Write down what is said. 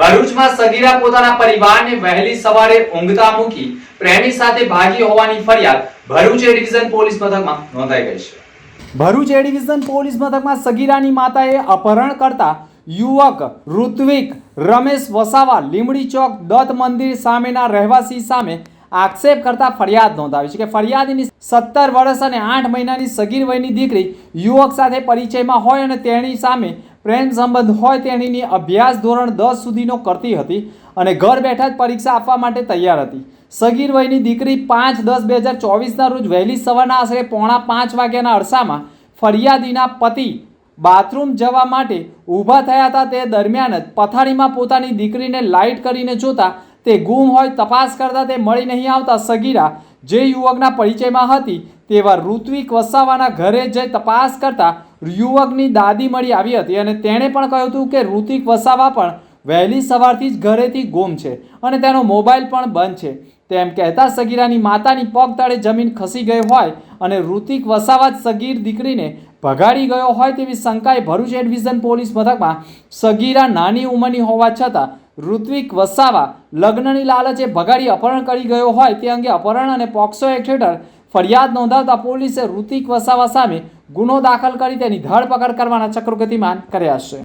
ભરૂચમાં સગીરા પોતાના પરિવારને વહેલી સવારે ઊંઘતા મૂકી પ્રેમી સાથે ભાગી હોવાની ફરિયાદ ભરૂચ એ ડિવિઝન પોલીસ મથકમાં નોંધાઈ ગઈ છે. ભરૂચ એ ડિવિઝન પોલીસ મથકમાં સગીરાની માતાએ અપહરણ કરતા યુવક ઋત્વિક, રમેશ વસાવા, લીમડી ચોક, દત્ત મંદિર સામેના રહેવાસી સામે આક્ષેપ કરતા ફરિયાદ નોંધાવી છે કે ફરિયાદીની સત્તર વર્ષ અને આઠ મહિનાની સગીર વયની દીકરી યુવક સાથે પરિચયમાં હોય અને તેની સામે પ્રેમ સંબંધ હોય તેણીની અભ્યાસ ધોરણ દસ સુધીનો કરતી હતી અને ઘર બેઠા જ પરીક્ષા આપવા માટે તૈયાર હતી. સગીર વયની દીકરી પાંચ દસ બે હજાર ચોવીસના રોજ વહેલી સવારના આશરે પોણા પાંચ વાગ્યાના અરસામાં ફરિયાદીના પતિ બાથરૂમ જવા માટે ઊભા થયા હતા. તે દરમિયાન જ પથારીમાં પોતાની દીકરીને લાઇટ કરીને જોતા તે ગુમ હોય તપાસ કરતા તે મળી નહીં આવતા સગીરા જે યુવકના પરિચયમાં હતી તેવા ઋત્વિક વસાવાના ઘરે જઈ તપાસ કરતા યુવકની દાદી મળી આવી હતી અને તેણે પણ કહ્યું હતું કે ઋતિક વસાવા પણ વહેલી સવારથી જ ઘરેથી ગુમ છે અને તેનો મોબાઈલ પણ બંધ છે. તેમ કહેતા સગીરાની માતાની પગ તળે જમીન ખસી ગઈ હોય અને ઋતિક વસાવા જ સગીર દીકરીને ભગાડી ગયો હોય તેવી શંકાએ ભરૂચ એડવિઝન પોલીસ મથકમાં સગીરા નાની ઉંમરની હોવા છતાં ઋત્વિક વસાવા લગ્નની લાલચે ભગાડી અપહરણ કરી ગયો હોય તે અંગે અપહરણ અને પોક્સો એક્ટ હેઠળ ફરિયાદ નોંધાવતા પોલીસે ઋતિક વસાવા સામે ગુનો દાખલ કરી તેની ધરપકડ કરવાના ચક્રો ગતિમાન કર્યા છે.